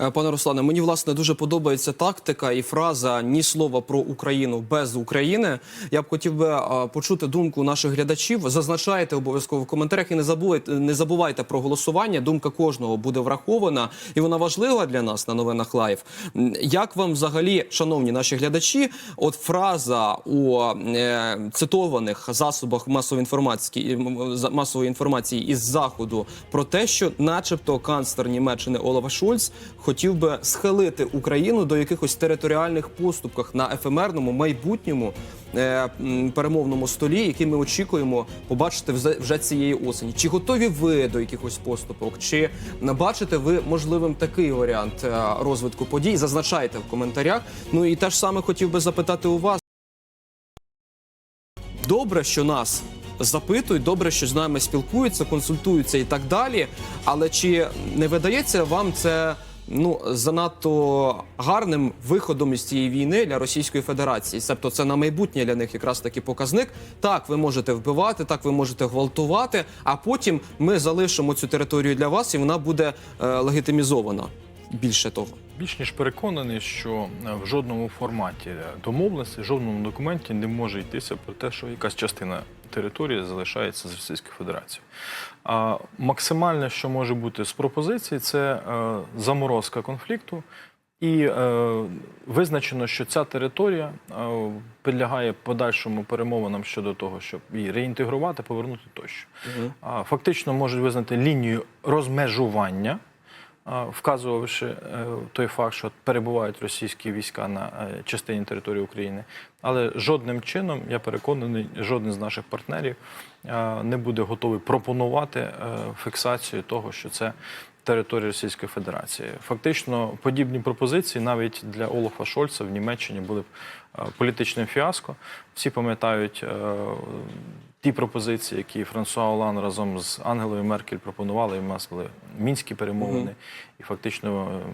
Е, Пане Руслане, мені власне дуже подобається тактика і фраза ні слова про Україну без України. Я б хотів би е, почути думку наших глядачів. Зазначайте обов'язково в коментарях і не забувайте, не забувайте про голосування. Думка кожного буде врахована, і вона важлива для нас на новинах Лайв. Як вам взагалі, шановні наші глядачі, от фраза у е, цитованих засобах масової інформації масової інформації із заходу про те, що, начебто, канцлер Німеччини Олаф Шольц хотів би схилити Україну до якихось територіальних поступках на ефемерному майбутньому е, перемовному столі, який ми очікуємо побачити вже- цієї осені. Чи готові ви до якихось поступок? Чи бачите ви можливим такий варіант е, розвитку подій? Зазначайте в коментарях. Ну і те ж саме хотів би запитати у вас. Добре, що нас запитують, добре, що з нами спілкуються, консультуються і так далі. Але чи не видається вам це ну занадто гарним виходом із цієї війни для Російської Федерації? Себто це на майбутнє для них якраз таки показник. Так, ви можете вбивати, так ви можете гвалтувати, а потім ми залишимо цю територію для вас, і вона буде е, легітимізована. Більше того. Більш ніж переконаний, що е, в жодному форматі домовленості, жодному документі не може йтися про те, що якась частина території залишається з Російською Федерацією. А максимальне, що може бути з пропозицій, це е, заморозка конфлікту. І е, визначено, що ця територія е, підлягає подальшому перемовинам щодо того, щоб її реінтегрувати, повернути тощо. А, Фактично можуть визнати лінію розмежування, вказувавши е, той факт, що перебувають російські війська на е, частині території України. Але жодним чином, я переконаний, жоден з наших партнерів е, не буде готовий пропонувати фіксацію того, що це територія Російської Федерації. Фактично, подібні пропозиції навіть для Олафа Шольца в Німеччині були б політичним фіаско. Всі пам'ятають е, ті пропозиції, які Франсуа Олан разом з Ангелою Меркель пропонували. І в нас були мінські перемовини. І фактично е,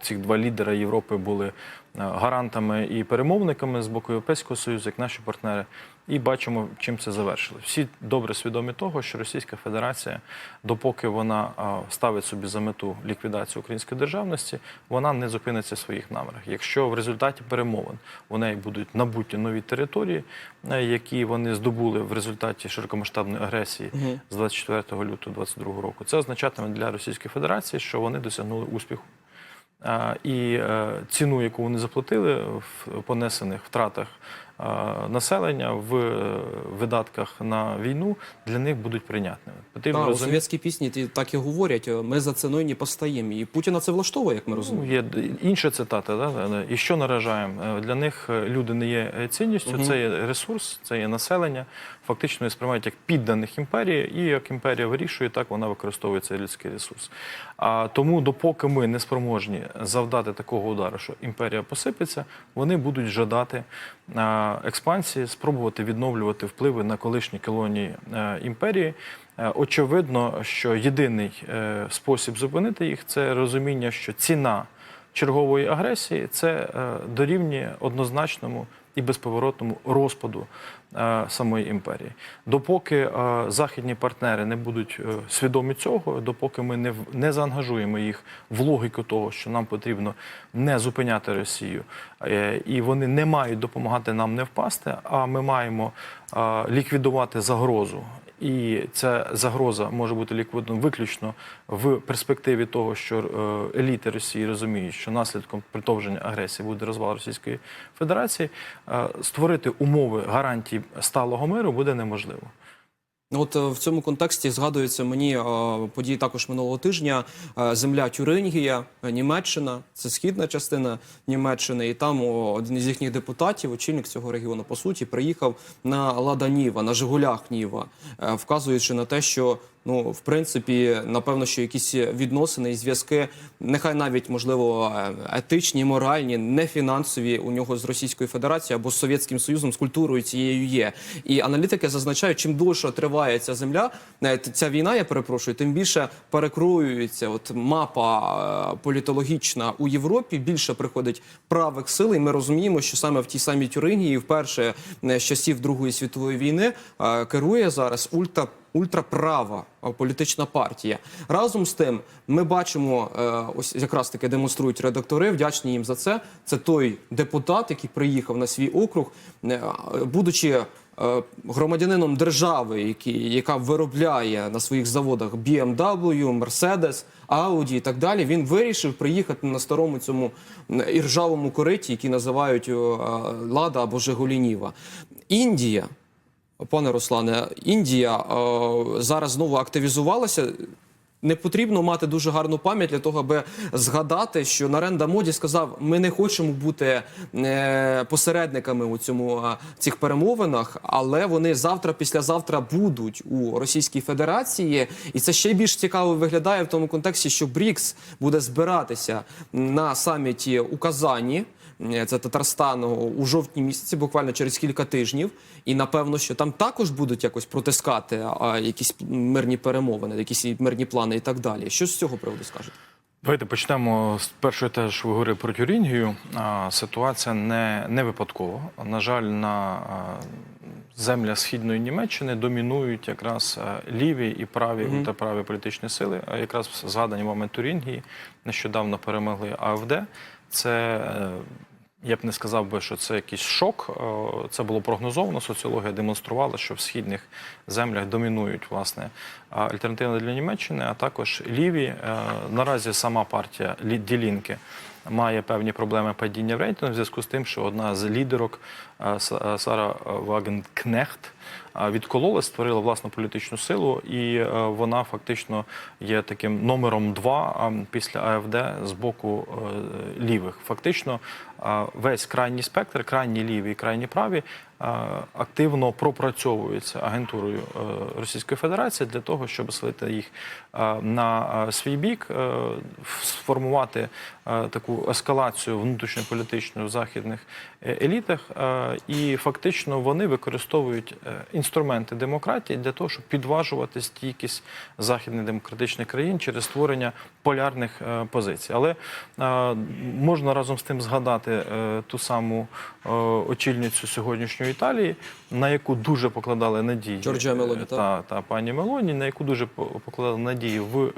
ці два лідера Європи були е, гарантами і перемовниками з боку Європейського Союзу, як наші партнери. І бачимо, чим це завершили. Всі добре свідомі того, що Російська Федерація, допоки вона ставить собі за мету ліквідацію української державності, вона не зупиниться в своїх намірах. Якщо в результаті перемовин у неї будуть набуті нові території, е, які вони здобули в результаті широкомасштабної агресії з 24 лютого 2022 року, це означатиме для Російської Федерації, що вони досягнули успіху. І е, ціну, яку вони заплатили в понесених втратах е, населення в е, видатках на війну, для них будуть прийнятними. Потрібно розуміти. совєтській пісні ті так і говорять: ми за ціною не постоїмо. І Путіна це влаштовує, як ми Ну, є інша цитата, да? і що наражаємо? Е, Для них е, люди не є е, цінністю, це є ресурс, це є населення. Фактично сприймають як підданих імперії, і як імперія вирішує, так вона використовує цей людський ресурс. А тому, допоки ми не спроможні завдати такого удару, що імперія посипеться, вони будуть жадати е, експансії, спробувати відновлювати впливи на колишні колонії е, імперії. Е, Очевидно, що єдиний е, спосіб зупинити їх це розуміння, що ціна чергової агресії це е, дорівнює однозначному і безповоротному розпаду е, самої імперії. Допоки е, західні партнери не будуть свідомі цього, допоки ми не, не заангажуємо їх в логіку того, що нам потрібно не зупиняти Росію, і вони не мають допомагати нам не впасти, а ми маємо ліквідувати загрозу. І ця загроза може бути ліквідована виключно в перспективі того, що е, еліти Росії розуміють, що наслідком продовження агресії буде розвал Російської Федерації. Створити умови гарантій сталого миру буде неможливо. От е, в цьому контексті згадуються мені е, події також минулого тижня. Е, Земля Тюрингія, Німеччина, це східна частина Німеччини, і там один із їхніх депутатів, очільник цього регіону, по суті, приїхав на Лада Ніва, на Жигулях Ніва, вказуючи на те, що ну, в принципі, напевно, що якісь відносини і зв'язки, нехай навіть можливо етичні, моральні, не фінансові у нього з Російською Федерацією або з Совєтським Союзом, з культурою цією є. І аналітики зазначають, чим довше триває ця земля, е, ця війна, я перепрошую, тим більше перекроюється от мапа е, політологічна у Європі. Більше приходить правих сил, і ми розуміємо, що саме в тій самій Тюрингії, вперше е, з часів Другої світової війни, керує зараз ультра ультраправа е, політична партія. Разом з тим, ми бачимо, е, ось якраз таки демонструють редактори, вдячні їм за це. Це той депутат, який приїхав на свій округ, е, будучи громадянином держави, який, яка виробляє на своїх заводах BMW, Mercedes, Audi і так далі. Він вирішив приїхати на старому цьому іржавому кориті, який називають Лада або Жигулініва. Індія. Пане Руслане, Індія е, зараз знову активізувалася. Не потрібно мати дуже гарну пам'ять для того, аби згадати, що Наренда Моді сказав: ми не хочемо бути е, посередниками у цьому е, цих перемовинах, але вони завтра, післязавтра будуть у Російській Федерації, і це ще більш цікаво виглядає в тому контексті, що БРІКС буде збиратися на саміті у Казані. Е, Це Татарстану у жовтні місяці, буквально через кілька тижнів. І напевно, що там також будуть якось протискати якісь мирні перемовини, якісь мирні плани і так далі. Що з цього приводу скажете? Давайте почнемо з першої те, що ви говорили про Тюрінгію. Ситуація не, не випадкова. На жаль, на землях східної Німеччини домінують якраз ліві і праві Мгм. ультраправі політичні сили. А якраз згадані вами Тюрінгії нещодавно перемогли АФД. Це е, я б не сказав би, що це якийсь шок. Е, Це було прогнозовано. Соціологія демонструвала, що в східних землях домінують власне альтернативи для Німеччини, а також ліві. Е, Наразі сама партія Лі- Ділінки має певні проблеми падіння в рейтингу в зв'язку з тим, що одна з лідерок Сара Вагенкнехт відкололась, створила власну політичну силу, і е, вона фактично є таким номером два після АФД з боку е, лівих. Фактично, весь крайній спектр, крайні ліві і крайні праві. Активно пропрацьовується агентурою е, Російської Федерації для того, щоб слити їх на свій бік, сформувати таку ескалацію внутрішньополітичну в західних елітах, і фактично вони використовують е, інструменти демократії для того, щоб підважувати стійкість західних демократичних країн через створення полярних е, позицій. Але е, можна разом з тим згадати ту саму очільницю сьогоднішньої Італії, на яку дуже покладали надії Мелоні, так? та, та пані Мелоні, на яку дуже по- покладали надії в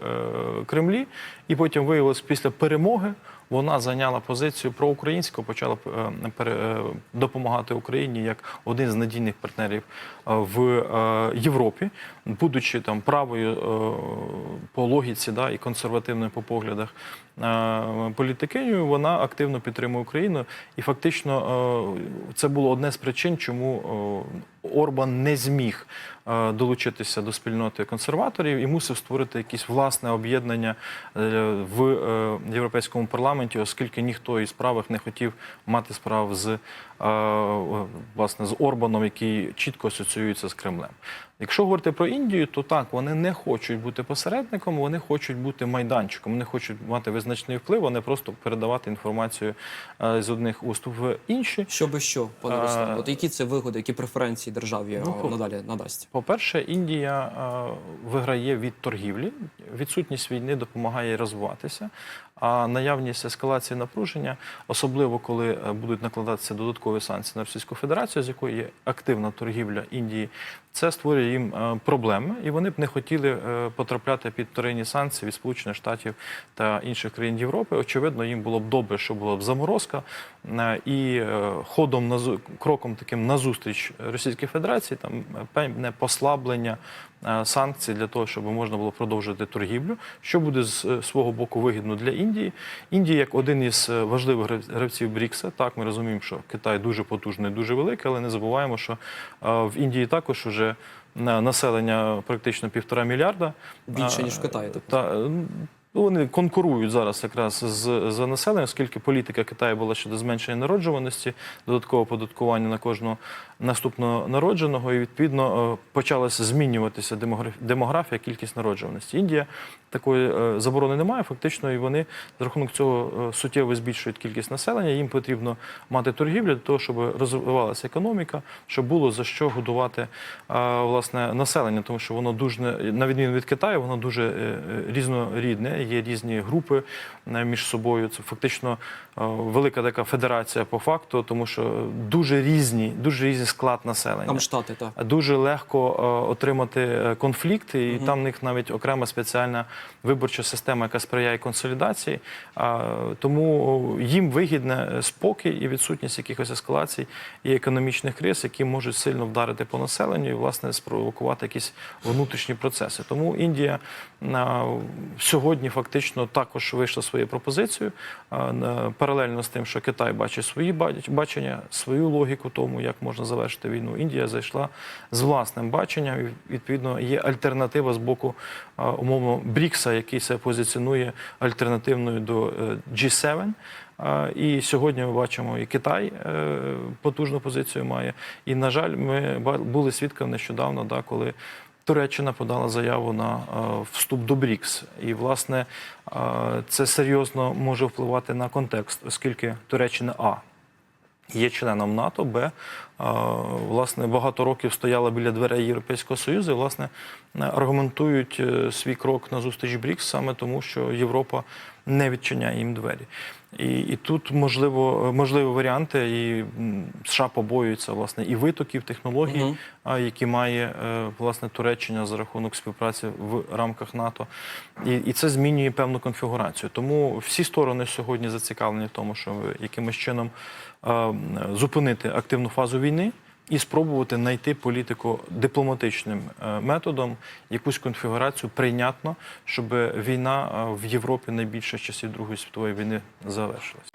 Кремлі, і потім виявилось після перемоги. Вона зайняла позицію проукраїнську, почала е, е, допомагати Україні як один з надійних партнерів е, в Європі, будучи там правою по логіці да, і консервативною по поглядах політикинею, вона активно підтримує Україну. І фактично це було одне з причин, чому Орбан не зміг е, долучитися до спільноти консерваторів і мусив створити якесь власне об'єднання е, в е, європейському парламенті, оскільки ніхто із правих не хотів мати справ з власне з Орбаном, який чітко асоціюється з Кремлем. Якщо говорити про Індію, то так вони не хочуть бути посередником, вони хочуть бути майданчиком, вони хочуть мати визначний вплив, а не просто передавати інформацію е, з одних уст в інші. Що би що, пане А, Руслане? От які це вигоди, які преференції державі Ну, надалі надасть? По-перше, Індія е, виграє від торгівлі, відсутність війни допомагає розвиватися. А наявність ескалації напруження, особливо коли е, будуть накладатися додаткові санкції на Російську Федерацію, з якої є активна торгівля Індії, це створює їм е, проблеми, і вони б не хотіли е, потрапляти під вторинні санкції від Сполучених Штатів та інших країн Європи. Очевидно, їм було б добре, щоб була б заморозка і ходом кроком таким назустріч Російській Федерації, там певне послаблення санкцій для того, щоб можна було продовжити торгівлю, що буде з е, свого боку вигідно для Індії. Індія як один із е, важливих гравців Брікса. Так, ми розуміємо, що Китай дуже потужний, дуже великий, але не забуваємо, що е, в Індії також вже населення практично півтора мільярда. Більше, ніж в Китаї, так? Та, ну, вони конкурують зараз якраз з, за населенням, оскільки політика Китаю була щодо зменшення народжуваності, додаткового податкування на кожного наступного народженого, і відповідно е, почалася змінюватися демографія, кількість народжуваності. Індія такої е, заборони немає. Фактично, і вони за рахунок цього е, суттєво збільшують кількість населення. Їм потрібно мати торгівлю для того, щоб розвивалася економіка, щоб було за що годувати власне населення, тому що воно дуже на відміну від Китаю, воно дуже різнорідне. Є різні групи між собою. Це фактично велика така федерація по факту, тому що дуже різні, дуже різні склад населення. Там штати, так. Дуже легко е, отримати е, конфлікти, і там в них навіть окрема спеціальна виборча система, яка сприяє консолідації. Тому їм вигідне спокій і відсутність якихось ескалацій і економічних криз, які можуть сильно вдарити по населенню і власне спровокувати якісь внутрішні процеси. Тому Індія сьогодні фактично також вийшла своєю пропозицією паралельно з тим, що Китай бачить свої бачення, свою логіку тому, як можна завершити війну. Індія зайшла з власним баченням. І, відповідно, є альтернатива з боку умовно Брікса, який себе позиціонує альтернативною до е, G7. І сьогодні ми бачимо, і Китай е, потужну позицію має. І, на жаль, ми були свідками нещодавно, да, коли Туреччина подала заяву на е, вступ до БРІКС. І, власне, е, це серйозно може впливати на контекст, оскільки Туреччина А є членом НАТО, Б, е, власне, багато років стояла біля дверей Європейського Союзу, і, власне, е, аргументують е, свій крок на зустріч БРІКС саме тому, що Європа не відчиняє їм двері. І, і тут можливо можливі варіанти, і США побоюються власне і витоків технологій, Мгм. а, які має е, власне Туреччина за рахунок співпраці в рамках НАТО, і, і це змінює певну конфігурацію. Тому всі сторони сьогодні зацікавлені в тому, щоб якимось чином е, зупинити активну фазу війни. І спробувати знайти політико дипломатичним е, методом якусь конфігурацію прийнятно, щоб війна е, в Європі найбільше з часів Другої світової війни завершилась.